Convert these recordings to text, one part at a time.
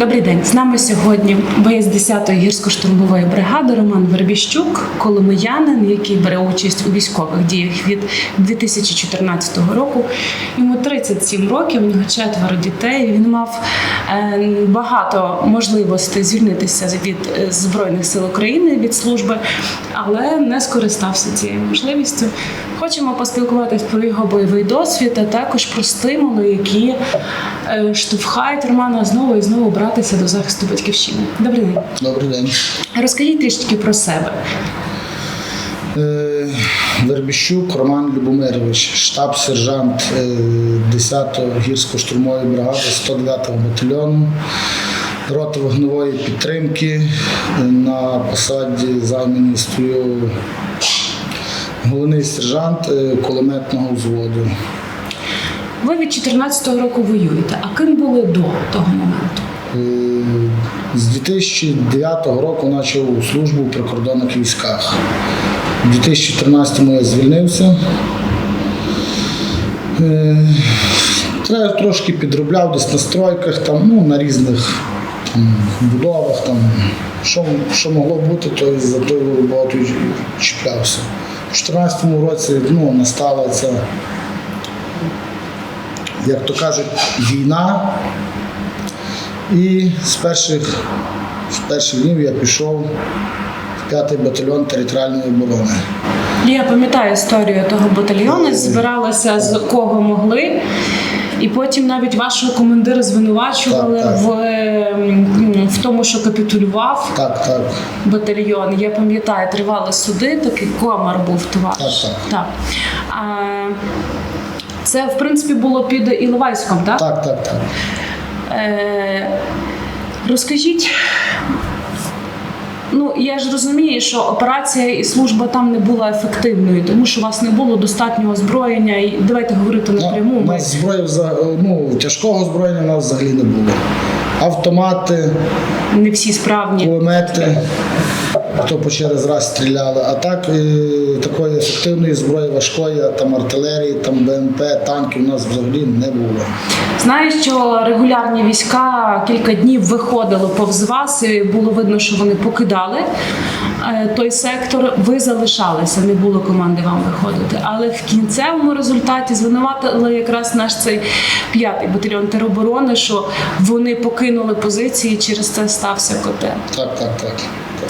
Добрий день. З нами сьогодні боєць 10-ї гірсько-штурмової бригади Роман Вербіщук, коломиянин, який бере участь у військових діях від 2014 року. Йому 37 років, у нього четверо дітей. Він мав е, багато можливостей звільнитися від е, збройних сил України від служби, але не скористався цією можливістю. Хочемо поспілкуватись про його бойовий досвід, а також про стимули, які е, штовхають Романа знову і знову братися до захисту батьківщини. Добрий день. Добрий день. Розкажіть трішки про себе. Е, Вербіщук Роман Любомирович, штаб-сержант е, 10-го гірсько-штурмової бригади 109-го батальйону, роти вогневої підтримки. Е, На посаді стою головний сержант е, кулеметного взводу. Ви від 2014 року воюєте. А ким були до того моменту? Е, З 2009 року почав службу в прикордонних військах. У 2014-му я звільнився. Е, Треба трошки підробляв десь на стройках, там, ну, на різних там, будовах. Там, що, що могло бути, то за тою роботою і чіплявся. У 2014 році ну, настала ця, як то кажуть, війна. І з перших, з перших днів я пішов в 5-й батальйон територіальної оборони. Я пам'ятаю історію того батальйону, збиралися з кого могли. І потім навіть вашого командира звинувачували Так, так. В, в тому, що капітулював Так, так. батальйон. Я пам'ятаю, тривали суди, такий комар був товариш. Так, так. А, це, в принципі, було під Іловайськом, так? Так, так, так. Е, розкажіть. Ну, я ж розумію, що операція і служба там не була ефективною, тому що у вас не було достатнього озброєння. І давайте говорити напряму. Ну, у нас зброї ну, тяжкого озброєння у нас взагалі не було. Автомати, не всі справні. кулемети, то по через раз стріляли. А так е, такої ефективної зброї важкої, там артилерії, там БМП, танків у нас взагалі не було. Знаю, що регулярні війська кілька днів виходили повз вас, і було видно, що вони покидали е, той сектор. Ви залишалися, не було команди вам виходити. Але в кінцевому результаті звинуватили якраз наш цей п'ятий батальйон тероборони, що вони покинули позиції, і через це стався котел. Так, так, так.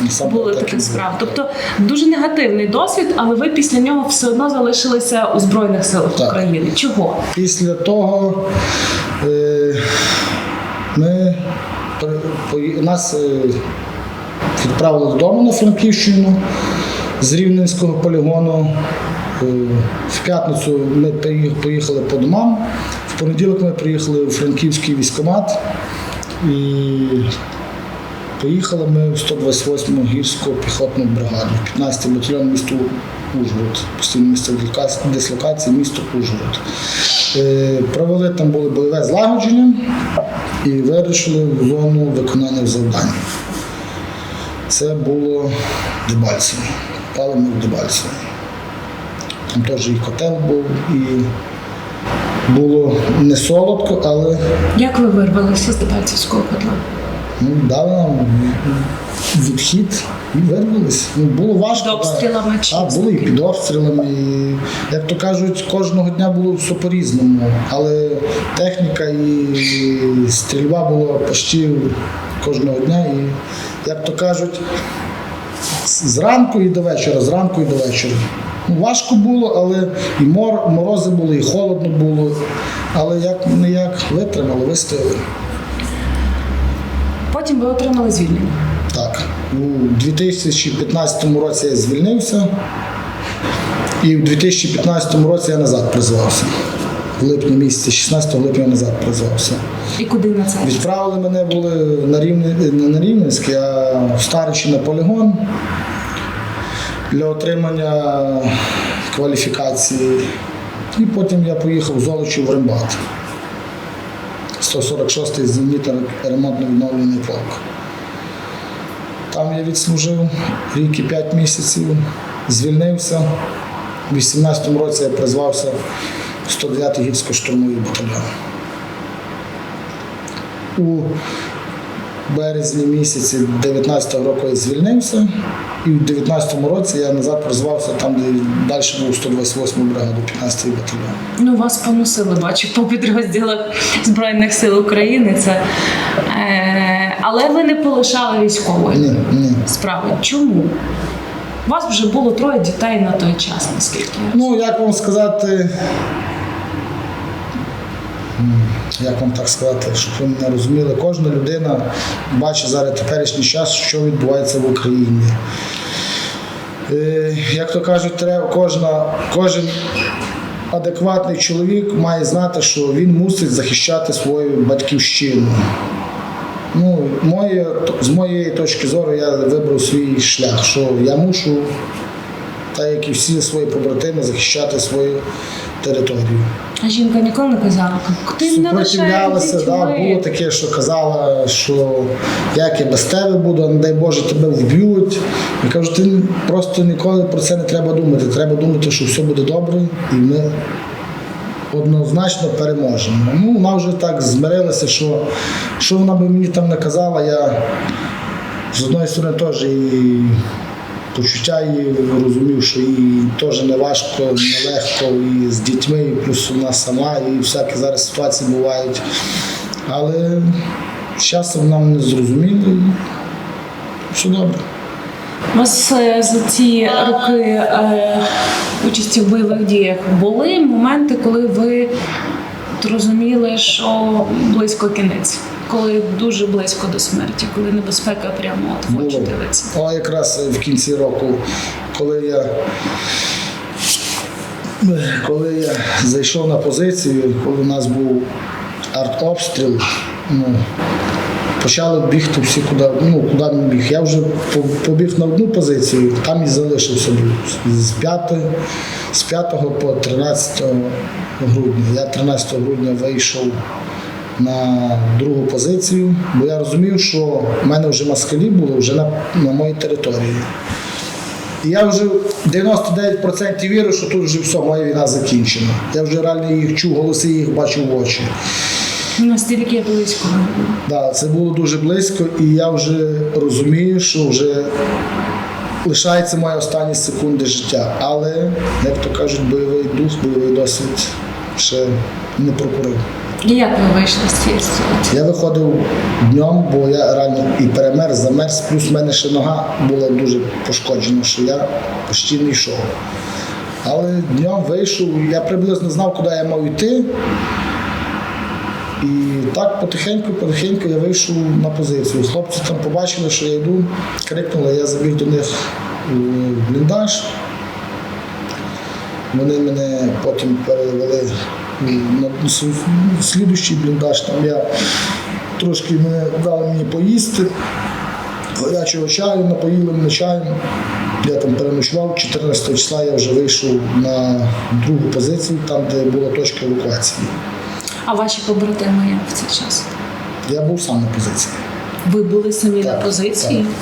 Насамперед Були так і такі Тобто дуже негативний досвід, але ви після нього все одно залишилися у збройних силах Так. України. Чого? Після того е, ми нас е, відправили додому на Франківщину з Рівненського полігону. Е, В п'ятницю ми пої- поїхали по домам. В понеділок ми приїхали у Франківський військкомат і поїхали ми в 128-му гірську піхотну бригаду, 15-й батальйон місто Ужгород, постійне місце дислокації- місто Ужгород. Е, Провели там були бойове злагодження і вирішили в зону виконання завдань. Це було Дебальцево. Пали ми в Дебальцево. Там теж і котел був, і було не солодко, але Як ви вирвалися з Дебальцевського котла? Ну, дали нам відхід і вирвались. Ну, було важко. Під обстрілами чи Так, були і під обстрілами. І, як то кажуть, кожного дня було все по-різному. Але техніка і стрільба була почти кожного дня. І, як то кажуть, зранку і до вечора, зранку і до вечора. Ну, важко було, але і мор, морози були, і холодно було. Але як не як витримали, вистояли. Потім ви отримали звільнення. Так, у 2015 році я звільнився, і в 2015 році я назад призвався. В липні місяці, 16 липня я назад призвався. І куди на це? Відправили мене були на Рівне, не на Рівненськ, а в Старичі на полігон для отримання кваліфікації. І потім я поїхав в Золочі в Рембат. 146-й зенітно ремонтно відновлений полк. Там я відслужив рік і 5 місяців, звільнився. У 18-му році я призвався в 109-й гірсько-штурмовий батальйон. У березні місяці 19-го року я звільнився. І в 19-му році я назад розвивався там, де далі був 128 бригаду, 15-й батальйон. Ну, вас поносили, бачу, по підрозділах Збройних сил України. Це, е, але ви не полишали військової Ні, ні. справи. Чому? У вас вже було троє дітей на той час, наскільки я Ну, як вам сказати, як вам так сказати, щоб ви мене розуміли, кожна людина бачить зараз теперішній час, що відбувається в Україні. Е, Як то кажуть, треба кожна, кожен адекватний чоловік має знати, що він мусить захищати свою батьківщину. Ну, моє, з моєї точки зору, я вибрав свій шлях, що я мушу так як і всі свої побратими, захищати свою територію. А жінка ніколи не казала, ти не лише Супротивлялася, да, було таке, що казала, що як я без тебе буду, не дай Боже, тебе вб'ють. Я кажу, ти просто ніколи про це не треба думати. Треба думати, що все буде добре, і ми однозначно переможемо. Ну, вона вже так змирилася, що що вона би мені там не казала, я з одної сторони теж і почуття її розумів, що їй теж не важко, не легко і з дітьми, і плюс вона сама, і всякі зараз ситуації бувають. Але з часом вона мене зрозуміла і все добре. У вас е, за ці роки е, участі в бойових діях були моменти, коли ви розуміли, що близько кінець, коли дуже близько до смерті, коли небезпека прямо от в очі дивиться. О, якраз в кінці року, коли я, коли я зайшов на позицію, коли у нас був артобстріл, ну, почали бігти всі куди, ну, куди не біг. Я вже побіг на одну позицію, там і залишився. З 5, з 5 по 13 грудня. Я 13 грудня вийшов на другу позицію, бо я розумів, що в мене вже москалі були вже на, на моїй території. І я вже 99% вірю, що тут вже все, моя війна закінчена. Я вже реально їх чув, голоси їх бачив в очі. Настільки близько. Да, це було дуже близько, і я вже розумію, що вже лишається мої останні секунди життя. Але, як то кажуть, бойовий дух, бойовий досвід ще не прокурив. І як ви вийшли з цієї ситуації? Я виходив днем, бо я реально і перемерз, замерз, плюс в мене ще нога була дуже пошкоджена, що я почти не йшов. Але днем вийшов, я приблизно знав, куди я мав йти. І так потихеньку, потихеньку я вийшов на позицію. Хлопці там побачили, що я йду, крикнули, я забіг до них в бліндаж. Вони мене потім перевели слідущий бліндаж. Там я трошки мене дали мені поїсти. Гарячого чаю, напоїли мене чаєм. Я там переночував. 14 числа я вже вийшов на другу позицію, там, де була точка евакуації. А ваші побратими як в цей час? Я був сам на позиції. Ви були самі на позиції? так.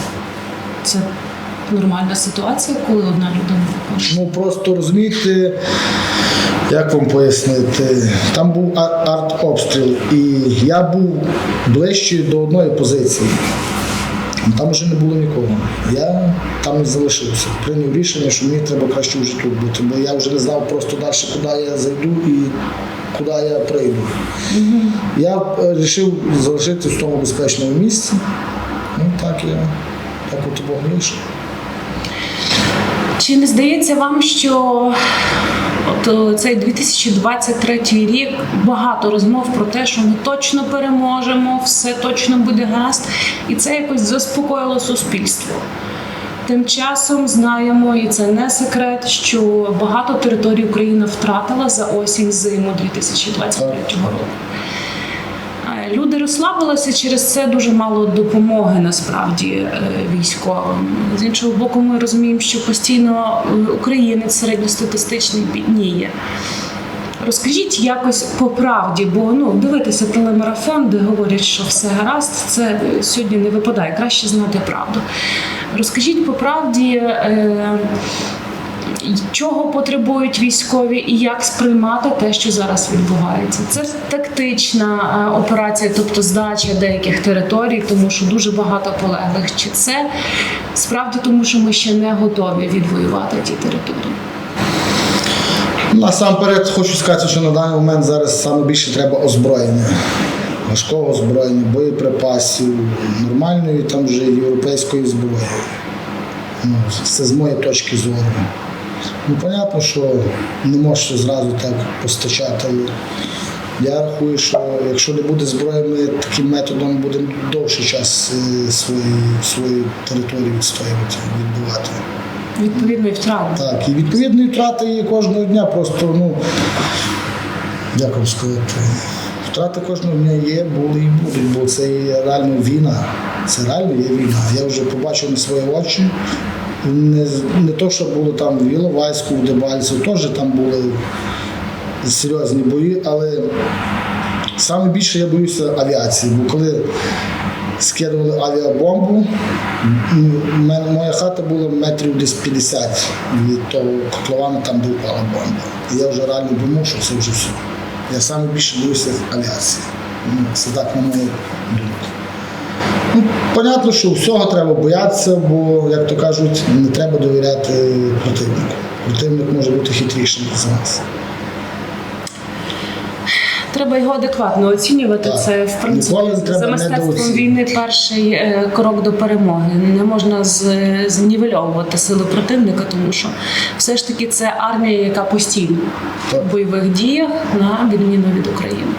Це нормальна ситуація, коли одна людина виходить? Ну просто розумієте, як вам пояснити, там був ар- артобстріл, і я був ближче до одної позиції. Там вже не було нікого. Я там і залишився. Прийняв рішення, що мені треба краще вже тут бути, бо я вже не знав просто далі, куди я зайду і куди я прийду. Я вирішив залишитися в тому безпечному місці. Ну так я так от Бог вийшов. Чи не здається вам, що от е, цей 2023 рік багато розмов про те, що ми точно переможемо, все точно буде гаразд, і це якось заспокоїло суспільство. Тим часом знаємо, і це не секрет, що багато територій Україна втратила за осінь зиму 2023 року. Люди розслабилися через це дуже мало допомоги насправді е, військовим. З іншого боку, ми розуміємо, що постійно е, українець середньостатистичний бідніє. Розкажіть якось по правді, бо ну дивитися телемарафон, де говорять, що все гаразд, це сьогодні не випадає. Краще знати правду. Розкажіть по правді, е, чого потребують військові і як сприймати те, що зараз відбувається. Це тактична е, операція, тобто здача деяких територій, тому що дуже багато полеглих. Чи це справді тому, що ми ще не готові відвоювати ті території? Насамперед хочу сказати, що на даний момент зараз саме більше треба озброєння. Важкого озброєння, боєприпасів, нормальної там вже європейської зброї. Ну, це з моєї точки зору. Ну, понятно, що не можеш зразу так постачати. Але я рахую, що якщо не буде зброї, ми таким методом будемо довший час е, свої, свої території відстоювати, відбувати. Відповідно, і втрати. Так, і відповідні втрати є кожного дня. Просто, ну, як вам сказати, втрати кожного дня є, були і будуть, бо це є реально війна. Це реально є війна. Я вже побачив на свої очі. Не, не то, що було там в Іловайську, в Дебальцеву, теж там були серйозні бої, але саме більше я боюся авіації, бо коли скидували авіабомбу, моя хата була метрів десь 50 від того котловану, там де впала бомба. І я вже реально думав, що це вже все. Я саме більше боюся авіації. Ну, це так, на мою думку. Понятно, що всього треба боятися, бо, як то кажуть, не треба довіряти противнику. Противник може бути хитрішим за нас. Треба його адекватно оцінювати. Так. Це в принципі за мистецтвом війни перший е, крок до перемоги. Не можна знівельовувати сили противника, тому що все ж таки це армія, яка постійно Так. в бойових діях на відміну від України.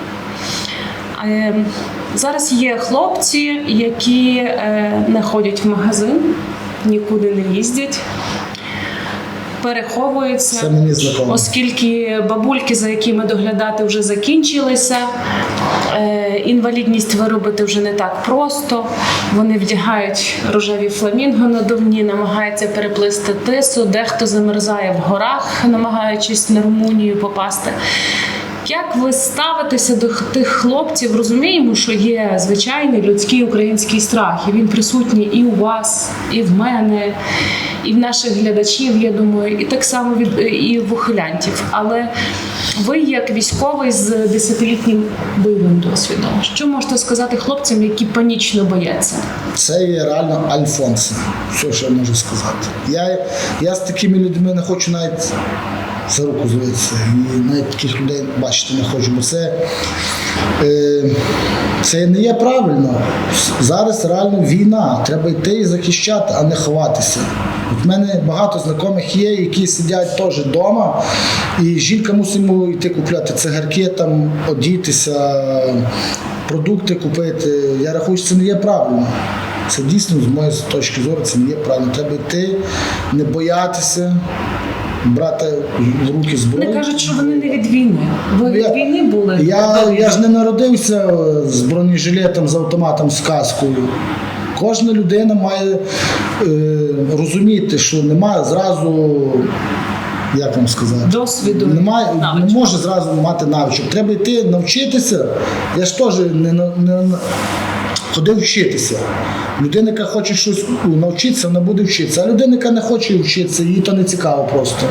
Зараз є хлопці, які е, не ходять в магазин, нікуди не їздять. Переховуються, оскільки бабульки, за якими доглядати, вже закінчилися. Е, інвалідність виробити вже не так просто. Вони вдягають рожеві фламінго на надувні, намагаються переплисти тису, дехто замерзає в горах, намагаючись на Румунію попасти. Як ви ставитеся до тих хлопців? Розуміємо, що є звичайний людський український страх, і він присутній і у вас, і в мене, і в наших глядачів, я думаю, і так само від і в ухилянтів. Але ви, як військовий з десятилітнім бойовим досвідом, що можете сказати хлопцям, які панічно бояться? Це є реально альфонси. Все, що я можу сказати. Я, я з такими людьми не хочу навіть за руку звитися. І навіть таких людей бачити не хочу, це, е, це не є правильно. Зараз реально війна. Треба йти і захищати, а не ховатися. От в мене багато знайомих є, які сидять теж вдома, і жінка мусить йому йти купляти цигарки, там, одітися, продукти купити. Я рахую, що це не є правильно. Це дійсно, з моєї точки зору, це не є правильно. Треба йти, не боятися, брати в руки зброю. Вони кажуть, що вони не від війни. Ви від Я- війни були? Я, я ж не народився з бронежилетом, з автоматом, з каскою. Кожна людина має е, розуміти, що немає зразу, як вам сказати, Досвіду, немає, не може зразу мати навичок. Треба йти навчитися. Я ж теж не, не, ходив вчитися. Людина, яка хоче щось ну, навчитися, вона буде вчитися. А людина, яка не хоче вчитися, їй то не цікаво просто.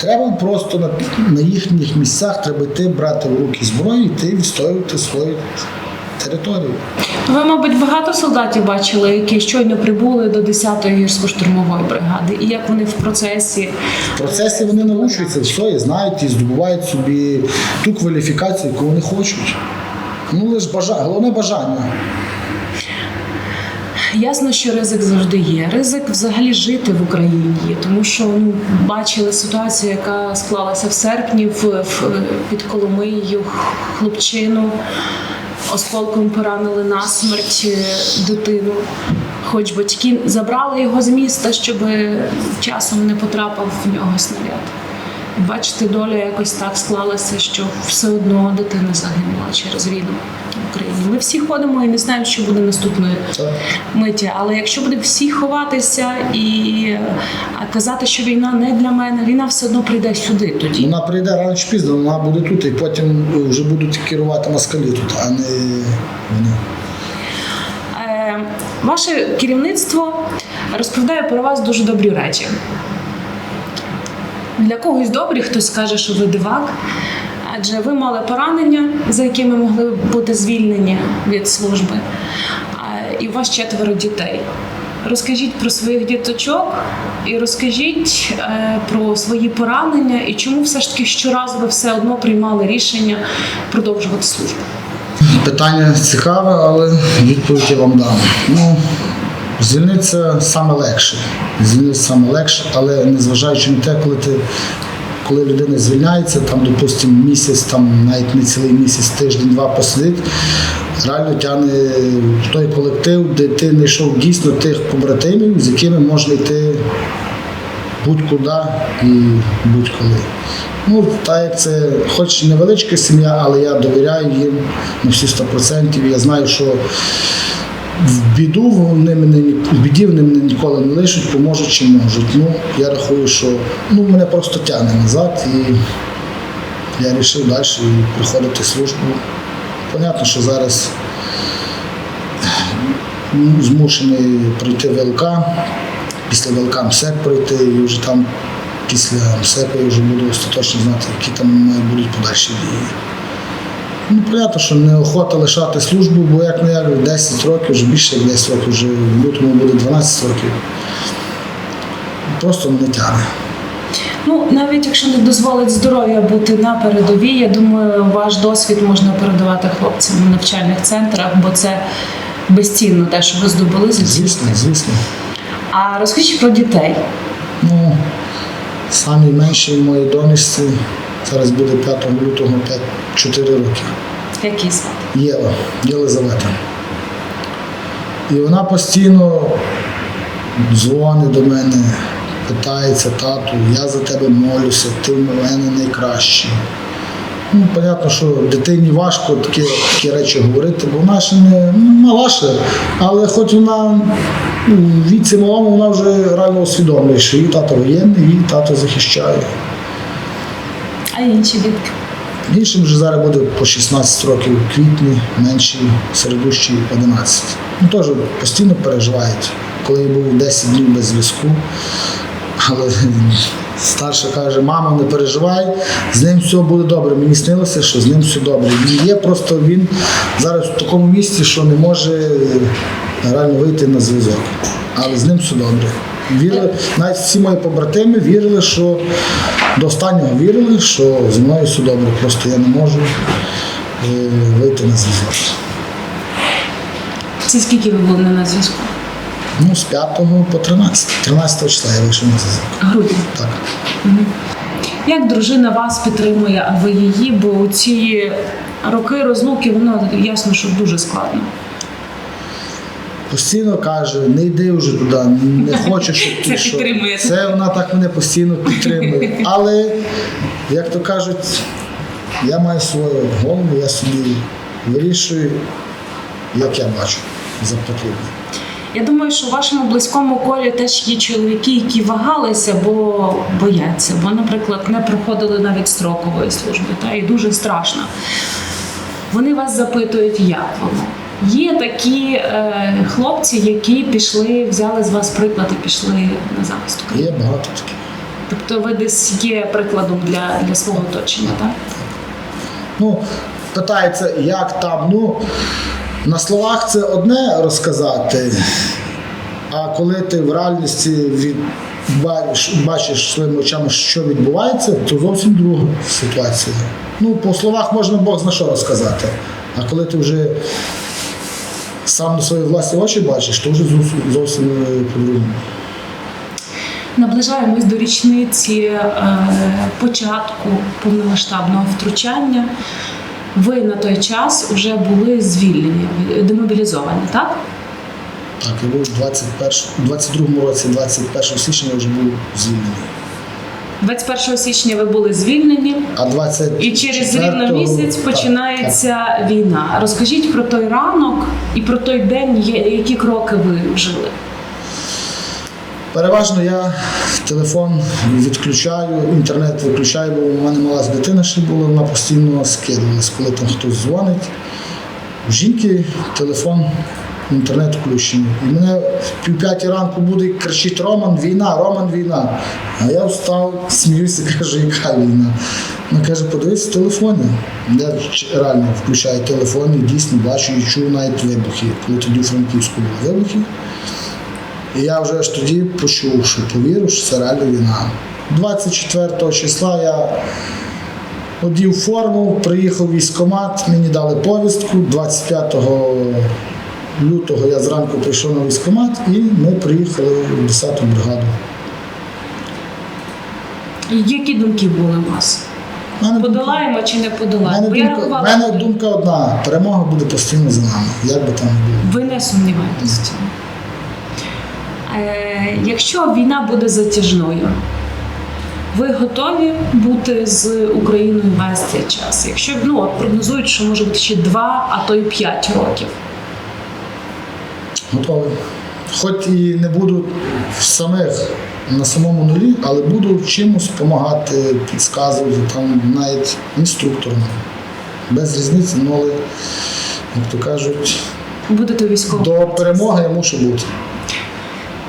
Треба просто на, на їхніх місцях треба йти, брати в руки зброю, йти відстоювати свою територію. Ви, мабуть, багато солдатів бачили, які щойно прибули до 10-ї гірсько-штурмової бригади, і як вони в процесі В процесі вони навчуються все і знають, і здобувають собі ту кваліфікацію, яку вони хочуть. Ну, лише бажання, головне бажання. Ясно, що ризик завжди є. Ризик взагалі жити в Україні тому що ну, бачили ситуацію, яка склалася в серпні в, в під Коломиєю хлопчину. Осколком поранили насмерть е, дитину. Хоч батьки забрали його з міста, щоб часом не потрапив в нього снаряд. Бачите, доля якось так склалася, що все одно дитина загинула через війну в Україні. Ми всі ходимо і не знаємо, що буде наступною миті. Але якщо будемо всі ховатися і е, казати, що війна не для мене, війна все одно прийде сюди тоді. Вона прийде рано чи пізно, вона буде тут, і потім вже будуть керувати москалі тут, а не вони. Е, Ваше керівництво розповідає про вас дуже добрі речі. Для когось добрі, хтось скаже, що ви дивак. Адже ви мали поранення, за якими могли бути звільнені від служби, і у вас четверо дітей. Розкажіть про своїх діточок і розкажіть е, про свої поранення і чому все ж таки щоразу ви все одно приймали рішення продовжувати службу. Питання цікаве, але відповідь я вам дам. Ну, звільнитися саме легше. Звільнитися саме легше, але незважаючи на те, коли ти. Коли людина звільняється, там, допустимо, місяць, там навіть не цілий місяць, тиждень-два посидить, реально тягне в той колектив, де ти знайшов дійсно тих побратимів, з якими можна йти будь-куди і будь-коли. Ну, так як це хоч невеличка сім'я, але я довіряю їм на всі 100%. Я знаю, що в біду вони мене в біді вони мене ніколи не лишать, поможуть чи можуть. Ну, я рахую, що ну, мене просто тягне назад і я вирішив далі приходити в службу. Понятно, що зараз змушений пройти ВЛК, після ВЛК МСЕК пройти, і вже там після МСЕКу я вже буду остаточно знати, які там будуть подальші дії. Ну, понятно, що неохота лишати службу, бо як не як 10 років, вже більше як 10 років, вже в лютому буде 12 років. Просто мене тягне. Ну, навіть якщо не дозволить здоров'я бути на передовій, я думаю, ваш досвід можна передавати хлопцям в навчальних центрах, бо це безцінно те, що ви здобули за ці Звісно, звісно. А розкажіть про дітей. Ну, самі менші моїй донечці зараз буде 5 лютого 5, 4 роки. Які звати? Єва, Єлизавета. І вона постійно дзвонить до мене, питається, тату, я за тебе молюся, ти в мене найкращий. Ну, понятно, що дитині важко такі, такі речі говорити, бо вона ще не ну, мала ще, але хоч вона віці малому, вона вже реально усвідомлює, що її тато воєнний, її тато захищає. А інші дітки? Іншим вже зараз буде по 16 років у квітні, менші, середущі 11. Ну теж постійно переживають. Коли я був 10 днів без зв'язку, але старша каже, мама, не переживай, з ним все буде добре. Мені снилося, що з ним все добре. Він є, просто він зараз в такому місці, що не може реально вийти на зв'язок. Але з ним все добре. Вірили, навіть всі мої побратими вірили, що до останнього вірили, що зі мною все добре, просто я не можу е, вийти на зв'язок. Це скільки ви були на зв'язку? Ну, з 5 по 13. 13 числа я вийшов на зв'язок. Грудні. Так. Як дружина вас підтримує, а ви її? Бо у ці роки розлуки воно ясно, що дуже складно. Постійно каже, не йди вже туди, не хочу, щоб ти підтримує. Це вона так мене постійно підтримує. Але, як то кажуть, я маю свою голову, я собі вирішую, як я бачу за потрібне. Я думаю, що в вашому близькому колі теж є чоловіки, які вагалися, бо бояться, бо, наприклад, не проходили навіть строкової служби, та і дуже страшно. Вони вас запитують, як воно. Є такі е, хлопці, які пішли, взяли з вас приклад і пішли на захист України. Є багато таких. Тобто ви десь є прикладом для, для свого оточення, так? Ну, питається, як там. Ну, на словах це одне розказати, а коли ти в реальності від, бачиш, бачиш своїми очами, що відбувається, то зовсім друга ситуація. Ну, по словах можна Бог зна що розказати. А коли ти вже сам на свої власні очі бачиш, то вже зовсім, е, по-другому. Наближаємось до річниці е, початку повномасштабного втручання. Ви на той час вже були звільнені, демобілізовані, так? Так, я був у 21, у 22 році, 21 січня я вже був звільнений. 21 січня ви були звільнені, А 20 і через рівно місяць починається війна. Розкажіть про той ранок і про той день, які кроки ви вжили. Переважно я телефон відключаю, інтернет виключаю, бо у мене мала дитина ще була, вона постійно скидувалась, коли там хтось дзвонить. У жінки телефон інтернет включений. І мене в півп'ятій ранку буде кричить Роман, війна, Роман, війна. А я встав, сміюся, кажу, яка війна. Вона каже, подивись в телефоні. Я реально включаю телефон і дійсно бачу і чую навіть вибухи, коли тоді у Франківську були вибухи. І я вже ж тоді почув, що повірив, що це реально війна. 24 числа я одів форму, приїхав військкомат, мені дали повістку. 25 лютого я зранку прийшов на військкомат і ми приїхали в 10-ту бригаду. Які думки були у вас? Мене, Подолаємо чи не подолаємо? мене, думка, мене думка одна: перемога буде постійно за нами, як би там не було. ви не сумніваєтесь. Е, якщо війна буде затяжною, ви готові бути з Україною весь цей час? Якщо ну, прогнозують, що може бути ще два, а то й п'ять років. Готовий. Хоч і не буду в самих на самому нулі, але буду чимось допомагати, підказувати, там навіть інструктором. Без різниці, але, як то кажуть, Будете військовим? до перемоги я мушу бути.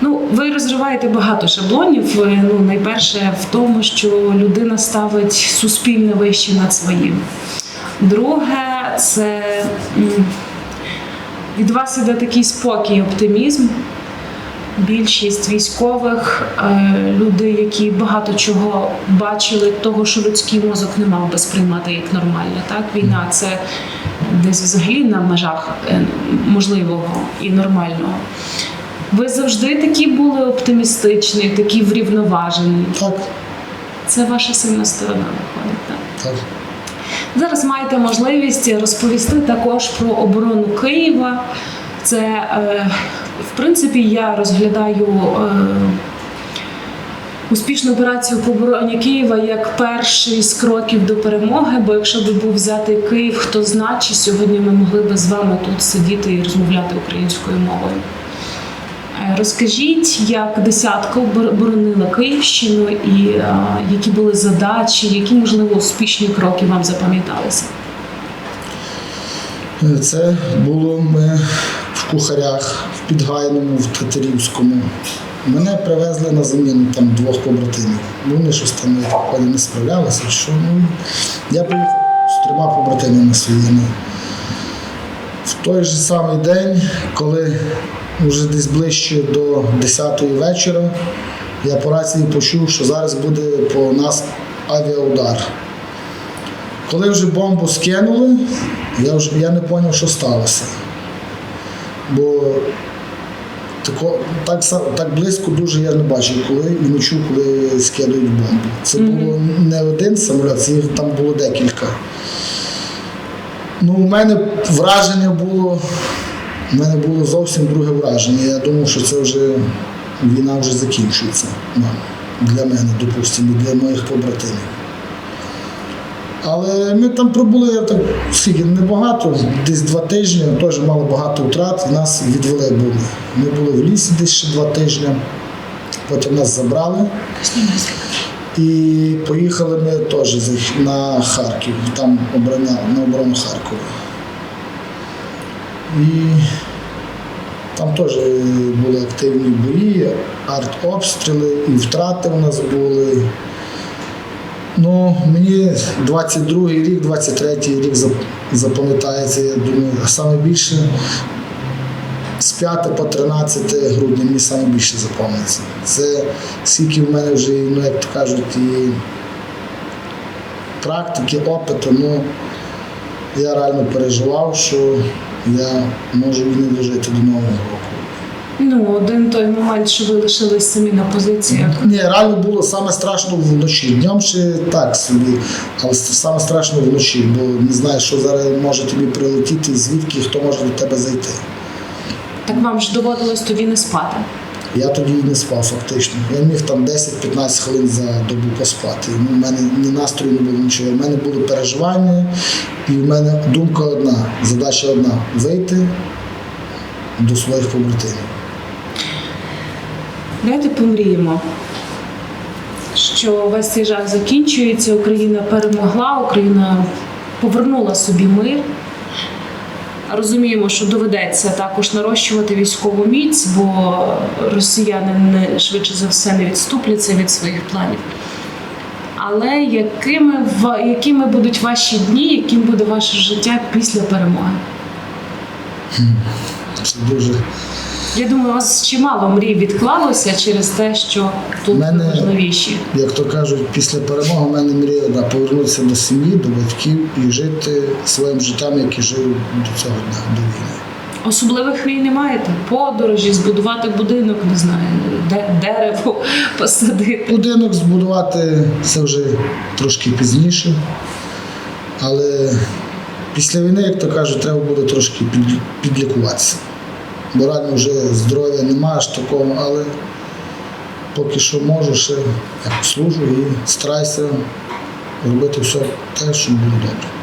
Ну, ви розриваєте багато шаблонів. Ну, найперше в тому, що людина ставить суспільне вище над своїм. Друге, це від вас іде такий спокій, оптимізм. Більшість військових е, люди, які багато чого бачили, того, що людський мозок не мав би сприймати як нормально. Так, війна це десь взагалі на межах е, можливого і нормального. Ви завжди такі були оптимістичні, такі врівноважені. Так, Це ваша сильна сторона виходить. Так? так. Зараз маєте можливість розповісти також про оборону Києва. Це, е, в принципі, я розглядаю е, успішну операцію по обороні Києва як перший з кроків до перемоги. Бо якщо б був взятий Київ, хто знає, чи сьогодні ми могли б з вами тут сидіти і розмовляти українською мовою. Е, Розкажіть, як десятка боронила Київщину і е, які були задачі, які можливо успішні кроки вам запам'яталися? Це було ми в кухарях, в Підгайному, в Татарівському. Мене привезли на заміну там двох побратимів. Вони щось там я не справлялися. Що, ну, я приїхав з трьома побратимами своїми. В той же самий день, коли вже десь ближче до 10-ї вечора, я по рації почув, що зараз буде по нас авіаудар. Коли вже бомбу скинули, я вже я не зрозумів, що сталося. Бо тако, так, так близько дуже я не бачив, коли і не чув, коли скидують бомбу. Це було не один самоліт, це їх там було декілька. Ну, у мене враження було, у мене було зовсім друге враження. Я думав, що це вже війна вже закінчується. Ну, для мене, допустимо, для моїх побратимів. Але ми там пробули так, скільки небагато, десь два тижні, теж мало багато втрат, нас відвели були. Ми були в лісі десь ще два тижні, потім нас забрали і поїхали ми теж на Харків, там обороняли, на оборону Харкова. І там теж були активні бої, артобстріли, і втрати у нас були. Ну, мені 22-й рік, 23-й рік запам'ятається, я думаю, саме більше з 5 по 13 грудня мені саме більше запам'ятається. Це скільки в мене вже, ну як то кажуть, і практики, опиту, ну я реально переживав, що я можу не дожити до Нового року. Ну, один той момент, що ви лишились самі на позиціях. Ні, реально було саме страшно вночі. Днем ще так собі, але саме страшно вночі, бо не знаєш, що зараз може тобі прилетіти, звідки хто може до тебе зайти. Так вам ж доводилось тоді не спати. Я тоді і не спав фактично. Я міг там 10-15 хвилин за добу поспати. Ну, У мене ні настрою не було нічого. У мене були переживання, і в мене думка одна, задача одна вийти до своїх побратимів. Давайте помріємо, що весь цей жах закінчується, Україна перемогла, Україна повернула собі мир. Розуміємо, що доведеться також нарощувати військову міць, бо росіяни не швидше за все не відступляться від своїх планів. Але якими, якими будуть ваші дні, яким буде ваше життя після перемоги? Це дуже Я думаю, у вас чимало мрій відклалося через те, що тут Мене- важливіші. як то кажуть, після перемоги в мене мрія да, повернутися до сім'ї, до батьків і жити своїм життям, як і жив до цього дня, до війни. Особливих мрій не маєте? Подорожі, збудувати будинок, не знаю, де, дерево посадити. Будинок збудувати це вже трошки пізніше, але після війни, як то кажуть, треба буде трошки підлікуватися. Бо реально вже здоров'я немає аж такого, але поки що можу, ще як служу і старайся робити все те, щоб було добре.